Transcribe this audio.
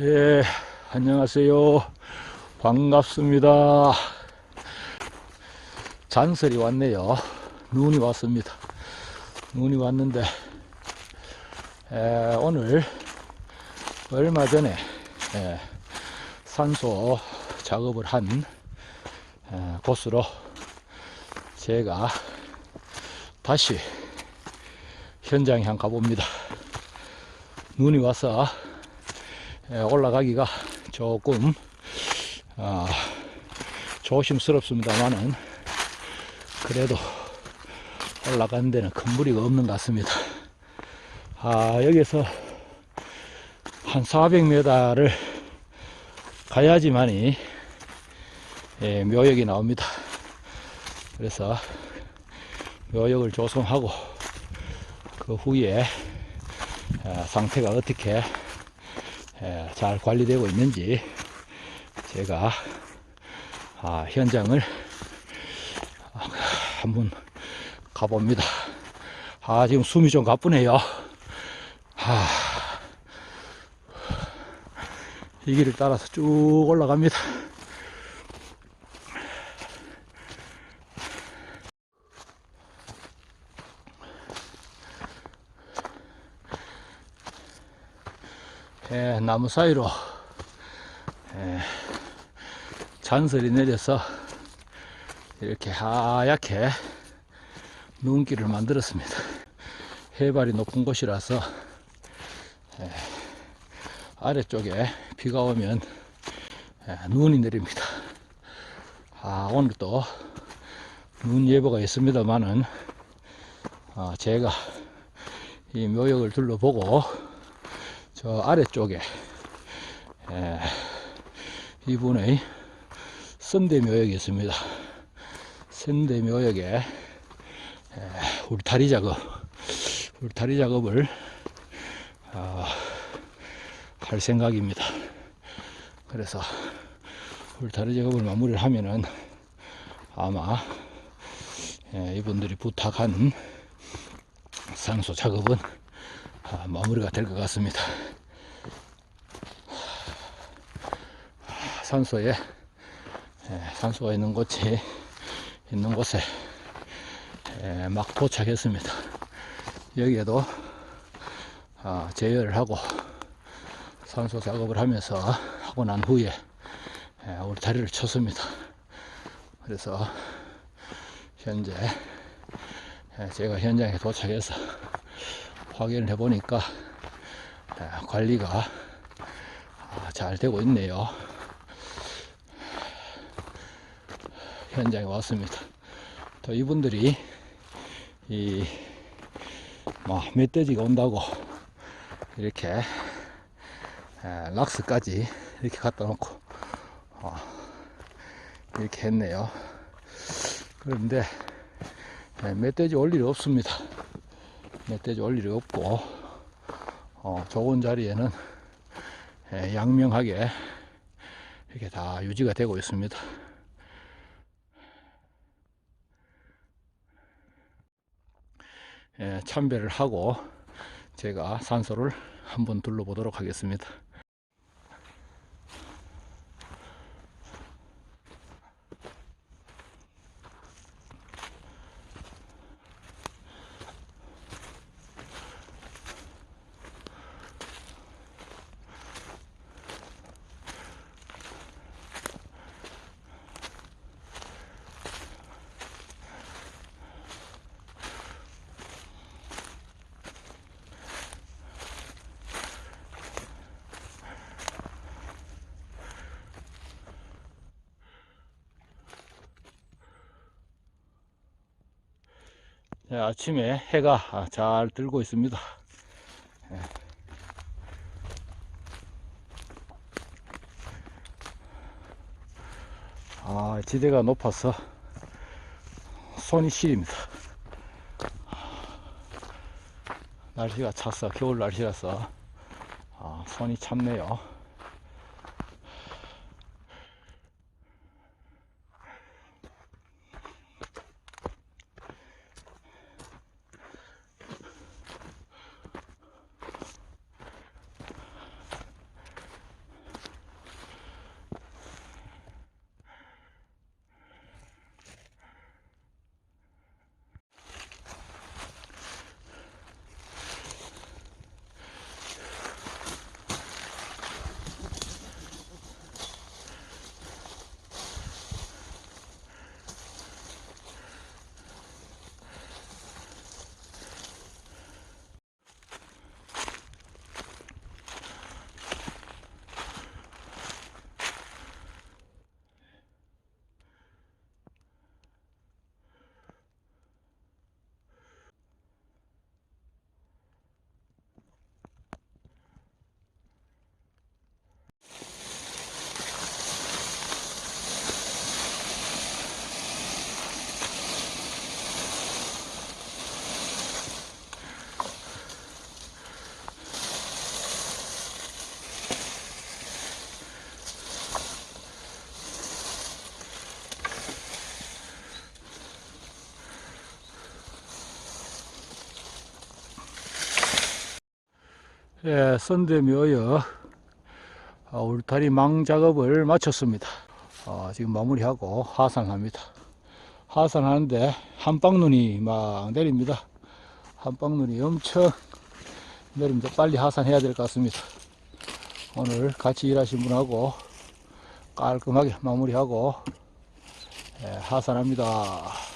네, 안녕하세요. 반갑습니다. 잔설이 왔네요. 눈이 왔습니다. 눈이 왔는데, 에, 오늘 얼마 전에 에, 산소 작업을 한 에, 곳으로 제가 다시 현장에 한 가봅니다. 눈이 와서 에, 올라가기가 조금 아, 조심스럽습니다만은 그래도 올라가는 데는 큰 무리가 없는 것 같습니다. 아, 여기서 한 400m를 가야지만이 예, 묘역이 나옵니다. 그래서 묘역을 조성하고 그 후에 아, 상태가 어떻게 예, 잘 관리되고 있는지 제가 아, 현장을 아, 한번 가봅니다. 아, 지금 숨이 좀 가쁘네요. 아, 이 길을 따라서 쭉 올라갑니다. 예, 나무 사이로 예, 잔설이 내려서 이렇게 하얗게 눈길을 만들었습니다. 해발이 높은 곳이라서 예, 아래쪽에 비가 오면 예, 눈이 내립니다. 아, 오늘 또 눈 예보가 있습니다만은 아, 제가 이 묘역을 둘러보고 저 아래쪽에 예, 이분의 선대 묘역이 있습니다. 선대 묘역에 예, 울타리 작업, 울타리 작업을 아, 할 생각입니다. 그래서 울타리 작업을 마무리를 하면은 아마 예, 이분들이 부탁한 산소 작업은 아, 마무리가 될 것 같습니다. 산소에 예, 산소가 있는 곳이 있는 곳에 예, 막 도착했습니다. 여기에도 아, 제어를 하고 산소 작업을 하면서 하고 난 후에 예, 울타리를 쳤습니다. 그래서 현재 예, 제가 현장에 도착해서 확인을 해보니까 예, 관리가 아, 잘 되고 있네요. 현장에 왔습니다. 또 이분들이 이 뭐, 멧돼지가 온다고 이렇게 에, 락스까지 이렇게 갖다 놓고 어, 이렇게 했네요. 그런데 에, 멧돼지 올 일이 없습니다. 멧돼지 올 일이 없고 어, 좋은 자리에는 에, 양명하게 이렇게 다 유지가 되고 있습니다. 참배를 하고 제가 산소를 한번 둘러보도록 하겠습니다. 아침에 해가 잘 들고 있습니다. 예. 아, 지대가 높아서 손이 시립니다. 날씨가 차서 겨울 날씨라서 아, 손이 찼네요. 예, 선대묘여 아, 울타리 망 작업을 마쳤습니다. 아, 지금 마무리하고 하산합니다. 하산하는데 한방눈이 막 내립니다. 한방눈이 엄청 내립니다. 빨리 하산해야 될 것 같습니다. 오늘 같이 일하신 분하고 깔끔하게 마무리하고 예, 하산합니다.